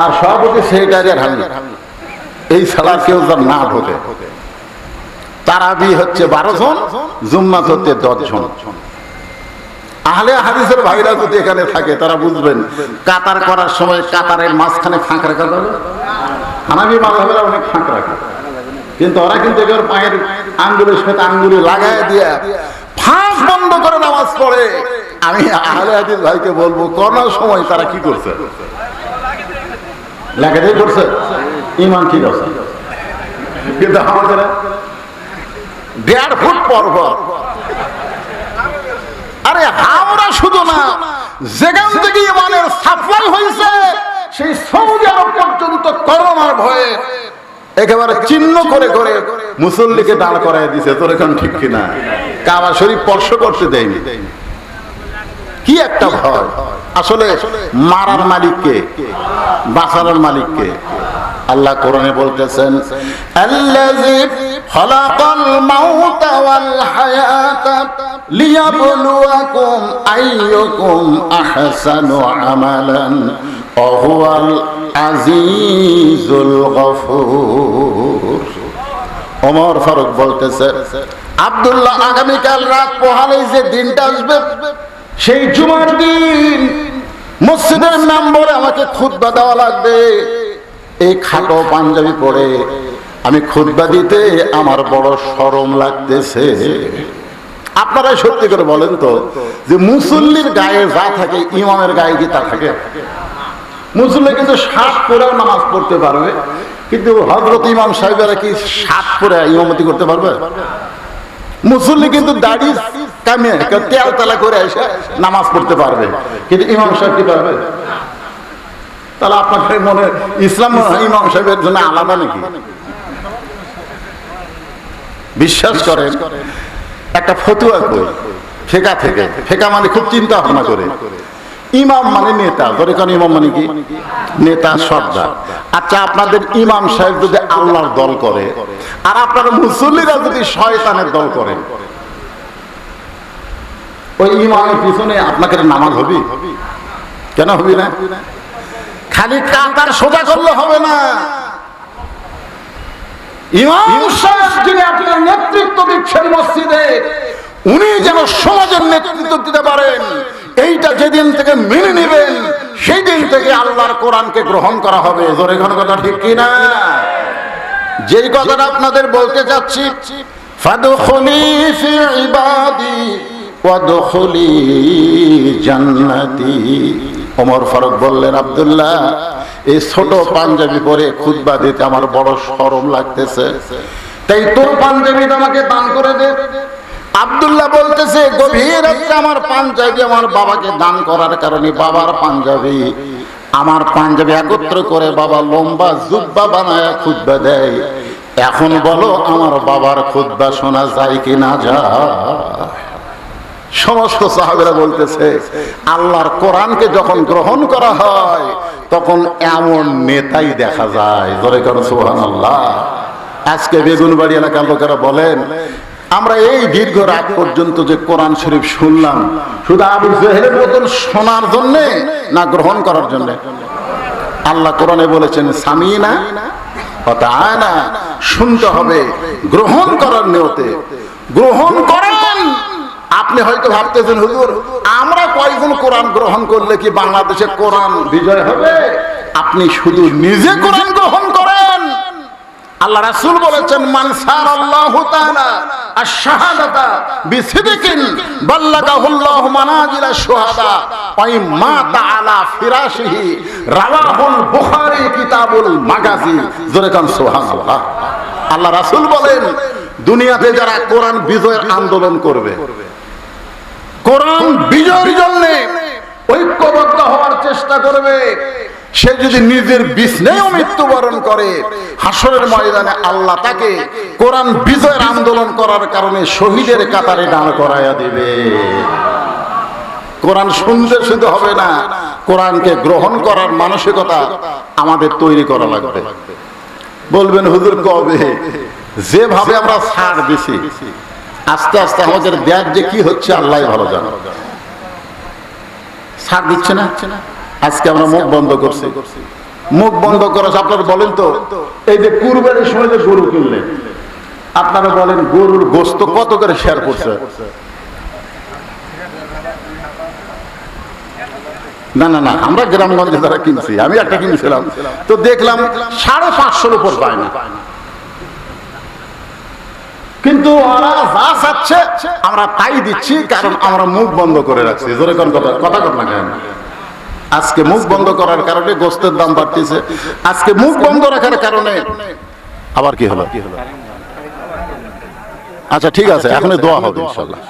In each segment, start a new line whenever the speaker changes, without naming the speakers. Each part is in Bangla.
আর সভাপতি সেক্রেটারি আর আমি এই ছাড়া কেউ যেন না ঢোকে। তারাবি হচ্ছে বারো জন জুম্মাত হচ্ছে দশ জন। আহলে হাদিসের ভাইরা যদি এখানে থাকে, তারা বুঝবেন, কাতার করার সময় কাতারের মাঝখানে ফাঁক রাখা যাবে। হানাবি মাঝাবেরা অনেক ফাঁক রাখে। কিন্তু ওরা কিন্তু এবার পায়ের আঙ্গুলের সাথে আঙ্গুলে লাগাই দিয়ে ফাঁক বন্ধ করে নামাজ পড়ে। আমি আহলে হাদিস ভাইকে বলব, কোন সময় তারা কি করছে? লাগাতেই করছে ইমান ঠিক আছে কিন্তু আমাদের দেড় ফুট পর আরে হাওড়া শুধু না, যেখান থেকে ইমানের সাপ্লাই হয়েছে, সেই সৌদি আরব পর্যন্ত করোনার ভয়ে একেবারে চিহ্ন করে করে মুসল্লিকে দাঁড় করাই দিছে। তোর এখন ঠিক কিনা? কাবা শরীফ স্পর্শ করতে দেয়নি। কি একটা ভয়? আসলে মারার মালিককে, বাঁচানোর মালিককে আল্লাহ কোরআনে বলতেছেন ওমর ফারুক বলতেছে, আব্দুল্লাহ, আগামীকাল রাত পোহালে যে দিনটা আসবে সেই জুমার দিন মসজিদের মেম্বরে আমাকে খুতবা দেওয়া লাগবে। এই খাটো পাঞ্জাবি পরে আমি খুতবা দিতে আমার বড় সরম লাগতেছে। আপনারা সত্যি করে বলেন তো যে মুসল্লির গায়ে যা থাকে, ইমামের গায়ে কি তা থাকে? মুসল্লি কিন্তু সাত পরেও নামাজ পড়তে পারবে, কিন্তু হজরত ইমাম সাহেবেরা কি সাত পরে ইমামতি করতে পারবে? মুসল্লি কিন্তু দাড়ি কামিয়ে তেল তেলা করে এসে নামাজ পড়তে পারবে। কিন্তু ইমাম সাহেব কি পারবে? তাহলে আপনার মনে ইসলাম ইমাম সাহেবের জন্য আলাদা নাকি? বিশ্বাস করেন, একটা ফতুয়া কই ফেকা থেকে। ফেকা মানে খুব চিন্তা ভাবনা করে। ইমাম মানে নেতা। ধরে কেন ইমাম মানে কি? নেতা সর্দার। আচ্ছা আপনাদের ইমাম সাহেব যদি আল্লাহর দল করে, আর আপনারা মুসল্লিরা যদি শয়তানের দল করেন ওই ইমামের পিছনে আপনাকে নামাজ হবি কেন হবি না? খালি কাতার সোজা করলে হবে না। ইমাম সাহেব যিনি আপনার নেতৃত্ব দিচ্ছেন মসজিদে, উনি যেন সমাজের নেতৃত্ব দিতে পারেন। এইটা যেদিন থেকে মেনে নেবেন সেই দিন থেকে আল্লাহর কোরআনকে গ্রহণ করা হবে। জোরে ঘন কথা ঠিক কিনা? যেই কথাটা আপনাদের বলতে চাচ্ছি ফারুক বললেন এই ছোট পাঞ্জাবি পরে দিতে আমার বড় লাগতেছে। তাই তোর পাঞ্জাবি আমাকে দান করে দে। আব্দুল্লাহ বলতেছে, গভীর রাত্রে আমার পাঞ্জাবি আমার বাবাকে দান করার কারণে বাবার পাঞ্জাবি, আমার পাঞ্জাবি একত্র করে বাবা লম্বা জুব্বা বানায় খুদ্া দেয়। এখন বলো, আমার বাবার খুদ্া শোনা যায় কি না যা সমস্ত সাহাবেরা বলতেছে, আল্লাহর কোরআনকে যখন গ্রহণ করা হয়, তখন এমন নেতাই দেখা যায়। ধরে করো সোহান আল্লাহ আজকে বেগুনবাড়ি এলাকার লোকেরা বলেন আমরা এই দীর্ঘ রাত পর্যন্ত যে কোরআন শরীফ শুনলাম, শুধু আবু জেহেলের মতন শোনার জন্য না গ্রহণ করার জন্য? আল্লাহ কোরআনে বলেছেন, সামিনা না শুনতে হবে, গ্রহণ করার নিয়তে। গ্রহণ করেন। আপনি হয়তো ভাবতেছেন, হুজুর, আমরা কয়জন কোরআন গ্রহণ করলে কি বাংলাদেশে কোরআন বিজয় হবে? আপনি শুধু নিজে কোরআন গ্রহণ আল্লাহ রাসুল বলেছেন মানসার কান, সুবহানাল্লাহ। আল্লাহ রাসূল বলেন, দুনিয়াতে যারা কোরআন বিজয়ের আন্দোলন করবে, কোরআন বিজয়ের জন্য ঐক্যবদ্ধ হওয়ার চেষ্টা করবে সে যদি নিজের বিষ্ণেও মৃত্যুবরণ করে হাসরের ময়দানে আল্লাহ তাকে কোরআন বিজয়ের আন্দোলন করার কারণে শহীদের কাতারে দাঁড় করাইয়া দিবে। কোরআন শুনতে শুধু হবে না, কোরআনকে গ্রহণ করার মানসিকতা আমাদের তৈরি করা লাগবে। বলবেন, হুজুর, কবে? যেভাবে আমরা ছাড় দিছি, আস্তে আস্তে আমাদের ব্যাগ যে কি হচ্ছে আল্লাহ ভালো জানো। ছাড় দিচ্ছে না? আজকে আমরা মুখ বন্ধ করছি। মুখ বন্ধ করেছে আপনারা বলেন তো, এই যে কুরবানির সময় যে গরু কিনলেন, আপনারা বলেন গরুর গোস্ত কত করে শেয়ার করছে? না না না, আমরা গ্রামগঞ্জে যারা কিনছি, আমি একটা কিনেছিলাম, তো দেখলাম সাড়ে পাঁচশোর উপর পায় না। কিন্তু ওরা যা চাচ্ছে, আমরা তাই দিচ্ছি, কারণ আমরা মুখ বন্ধ করে রাখছি। জোরে কথা কথা না কেন? আজকে মুখ বন্ধ করার কারণে গোস্তের দাম বাড়তেছে। আজকে মুখ বন্ধ রাখার কারণে আবার কি হলো? আচ্ছা ঠিক আছে এখন দোয়া হবে ইনশাল্লাহ।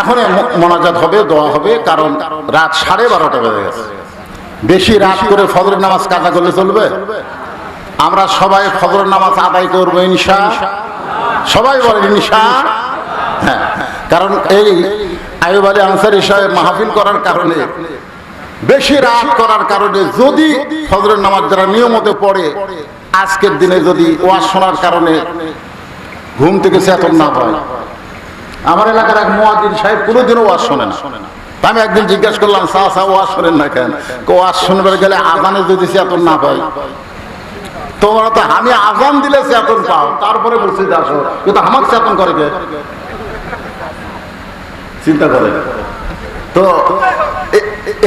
এখন মোনাজাত হবে, দোয়া হবে, কারণ রাত সাড়ে বারোটা বেজে গেছে। বেশি রাত করে ফজরের নামাজ কাজা করলে চলবে? আমরা সবাই ফজরের নামাজ আদায় করব, ইনশা। সবাই বলে ইনশা। হ্যাঁ কারণ এই আয়ুব আলী আনসারি সাহেব মাহফিল করার কারণে, বেশি রাত করার কারণে যদি ফজরের নামাজ যারা নিয়মতে পড়ে, আজকের দিনে যদি ওয়াজ শোনার কারণে ঘুম থেকে চেতন না হয় আমার এলাকার এক মোয়াজিন সাহেব কোনোদিনও ওয়াজ শোনে না। আমি একদিন জিজ্ঞাসা করলাম, সা সা, ওয়াজ শোনেন না কেন? ওয়াজ শুনবার গেলে আজানে যদি সে চেতন না পাই। তোমরা তো আমি আজান দিলে চেতন পাও। তারপরে যে আসো কিন্তু আমাকে চেতন করে কে? চিন্তা করে। তো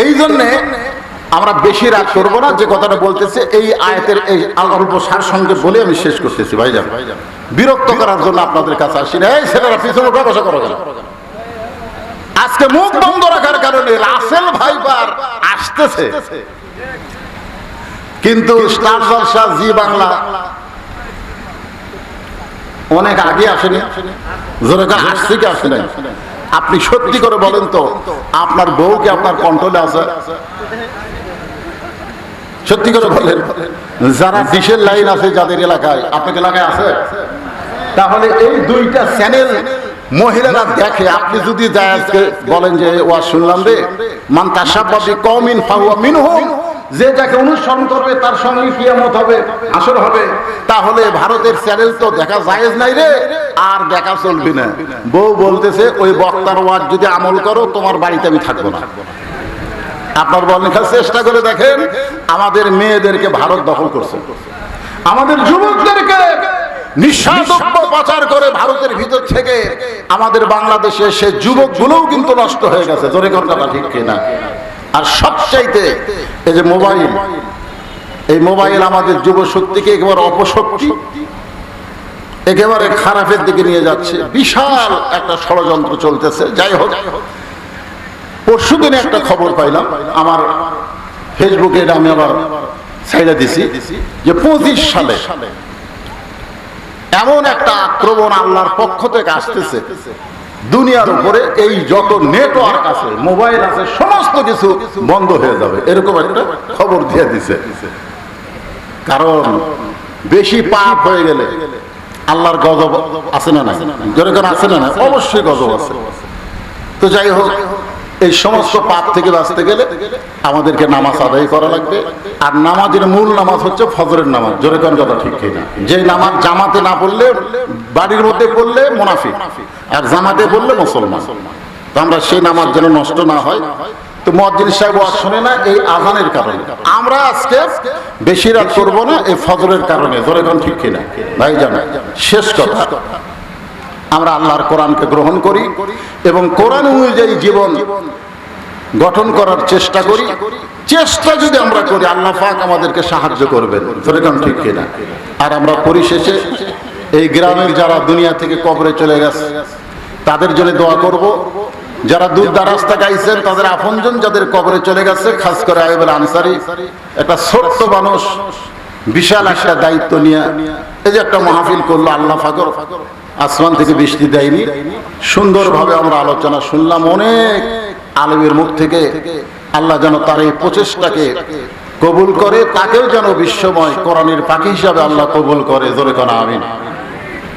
এই জন্যে আমরা বেশি রাগ করব না। যে কথাটা বলতেছে, এই আয়াতের এই অল্প সার সঙ্গে বলে আমি শেষ করতেছি। ভাইজান। বিরক্ত করার জন্য আপনাদের কাছে আসি না। এই ছেলেরা পিছনে উঠা বসা করো আজকে মুখ বন্ধ রাখার কারণে রাসেল ভাইবার আসতেছে। কিন্তু জি বাংলা অনেক আগে আসেনি। আসছে কি আসে নাই? আপনি সত্যি করে বলেন তো, আপনার বউ কি আপনার কন্ট্রোলে আছে? সত্যি করে বলেন, যারা ডিশের লাইন আছে যাদের এলাকায়, আপনার এলাকায় আছে? তাহলে এই দুইটা চ্যানেল মহিলারা দেখে। আপনি যদি বলেন যে ওয়া শুনলাম রে। মান মিনহুম। যে যাকে অনুসরণ করবে, তার সঙ্গে কিয়ামত হবে, আসর হবে। তাহলে ভারতের চ্যানেল তো দেখা জায়েজ নাই রে। আর দেখা চলবে না। বউ বলতেছে, ওই বক্তার ওয়াজ যদি আমল করো, তোমার বাড়িতে আমি থাকব না। আপনার বলেন চেষ্টা করে দেখেন, আমাদের মেয়েদেরকে ভারত দখল করছে। আমাদের যুবকদেরকে নিঃস্বার্থ পাচার করে ভারতের ভিতর থেকে আমাদের বাংলাদেশে সে যুবকগুলোও কিন্তু নষ্ট হয়ে গেছে। ঠিক আর সবচাইতে এই যে মোবাইল, এই মোবাইল আমাদের যুব শক্তিকে একেবারে অপশক্তি, একেবারে খারাপের দিকে নিয়ে যাচ্ছে। বিশাল একটা ষড়যন্ত্র চলতেছে। যাই হোক পরশু দিনে একটা খবর পাইলাম। আমার ফেসবুকে এটা আমি আবার যে পঁচিশ সালে এমন একটা আক্রমণ আল্লাহর পক্ষ থেকে আসতেছে। দুনিয়ার উপরে এই যত নেটওয়ার্ক আছে মোবাইল আছে, সমস্ত কিছু বন্ধ হয়ে যাবে। এরকম একটা খবর দিয়ে দিছে। কারণ বেশি পাপ হয়ে গেলে আল্লাহর গজব আছে না না যেরকম আছে না না অবশ্যই গজব আছে। তো যাই হোক এই সমস্ত পাপ থেকে বাঁচতে গেলে আমাদেরকে নামাজ আদায় করা লাগবে। আর নামাজের মূল নামাজ হচ্ছে ফজরের নামাজ। জোরে কোন কথা ঠিক কিনা? যে নামাজ জামাতে না পড়লে, বাড়ির মধ্যে পড়লে মোনাফিক, আর জামাতে পড়লে মুসলমান। তো আমরা সেই নামাজ যেন নষ্ট না হয়। তো মসজিদ সাহেব ওয়াজ শোনে না এই আজানের কারণে। আমরা আজকে বেশি রাত করব না এই ফজরের কারণে। জোরে কোন ঠিক কিনা? ভাই জানা শেষ কথা। আমরা আল্লাহর কোরআনকে গ্রহণ করি এবং কোরআন অনুযায়ী জীবন গঠন করার চেষ্টা করি। চেষ্টা যদি আমরা করি, আল্লাহ পাক আমাদেরকে সাহায্য করবেন। যেরকম ঠিক কিনা? আর আমরা পরিশেষে এই গ্রামের যারা দুনিয়া থেকে কবরে চলে গেছে, তাদের জন্য দোয়া করব। যারা দূর দারাজ থেকে আইছেন তাদের আপনজন যাদের কবরে চলে গেছে, খাস করে আইবুল আনসারি, একটা ছোট্ট মানুষ, বিশাল একটা দায়িত্ব নিয়ে, এই যে একটা মাহফিল করল আল্লাহ ফাকর আসমান থেকে বৃষ্টি দেয়নি। সুন্দরভাবে আমরা আলোচনা শুনলাম। অনেক আলমের মুখ থেকে আল্লাহ যেন তার এই প্রচেষ্টাকে কবুল করে, তাকেও যেন বিশ্বময় কোরআনের পাখি হিসাবে আল্লাহ কবুল করে। জোরে কোন, আমিন।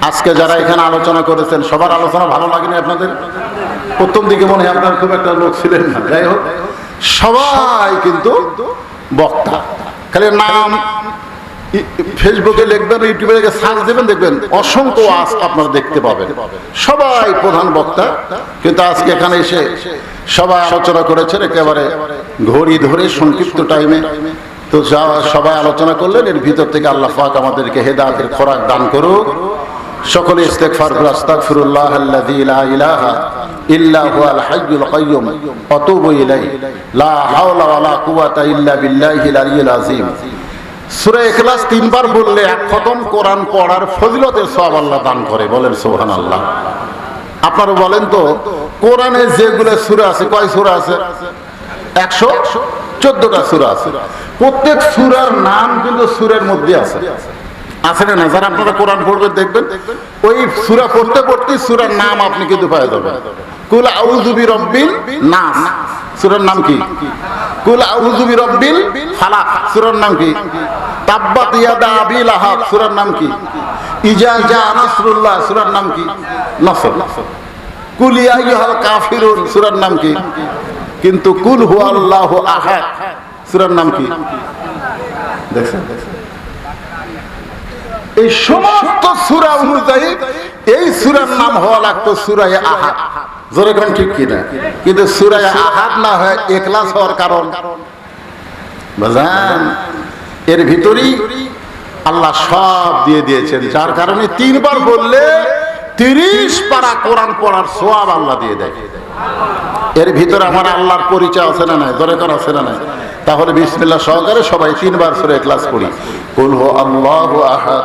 আজকে যারা এখানে আলোচনা করেছেন, সবার আলোচনা ভালো লাগেনি আপনাদের? প্রথম দিকে মনে হয় আপনার খুব একটা লোক ছিলেন না। যাই হোক, সবাই কিন্তু বক্তা। খালি নাম ফেসবুকে লিখবেন ইউটিউবে সার্চ দেবেন, দেখবেন অসংখ্য আস আপনারা দেখতে পাবেন। সবাই প্রধান বক্তা। কিন্তু আজকে এখানে এসে সবাই আলোচনা করেছেন, একেবারে ঘড়ি ধরে সংক্ষিপ্ত টাইমে তো সবাই আলোচনা করলেন, এর ভিতর থেকে আল্লাহ পাক আমাদেরকে হেদায়েতের খোরাক দান করুক। সকলে ইস্তেগফার করে আস্তাগফিরুল্লাহ আল্লাযী লা ইলাহা ইল্লা হুয়াল হাইয়ুল কাইয়্যুম। আতুবু ইলাইহি। লা হাওলা ওয়ালা কুওয়াতা ইল্লা বিল্লাহিল আলিয়্যিল আযীম। সূরা ইখলাস তিনবার বললে এক খতম কোরআন পড়ার ফজিলতের সওয়াব আল্লাহ দান করে। বলেন সুবহানাল্লাহ। আপনারা বলেন তো, কোরআনে যেগুলো সূরা আছে, কয় সূরা আছে? একশো চোদ্দটা সূরা আছে। প্রত্যেক সূরার নাম কিন্তু সূরের মধ্যে আছে। আছে না যারা আপনারা কোরআন পড়বেন, দেখবেন, ওই সূরা পড়তে পড়তে সূরার নাম আপনি কিন্তু পেয়ে যাবেন কুল আউযু বিরাব্বিল নাস। সূরার নাম কি? এই সমস্ত সূরা অনুযায়ী এই সূরার নাম হওয়া লাগতো সূরায়ে আহাদ। জোরে কোন ঠিক কিনা? কিন্তু সূরায়ে আহাদ না হয় একলাস হওয়ার কারণ। বুঝলেন এর ভিতরেই আল্লাহ সব দিয়ে দিয়েছেন। যার কারণে তিনবার বললে তিরিশ পারা কোরআন পড়ার সোয়াব আল্লাহ দিয়ে দেয়। এর ভিতরে আমার আল্লাহর পরিচয় আছে না নাই? দরে করা আছে না নাই? তাহলে বিসমিল্লাহ সহকারে সবাই তিনবার সুরে ক্লাস করি কুল হু আল্লাহু আহাদ।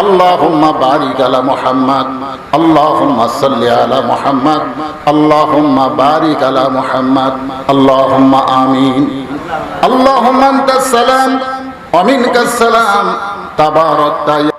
اللهم بارك على محمد اللهم صل على محمد اللهم بارك على محمد اللهم امين اللهم انت السلام ومنك السلام تبارك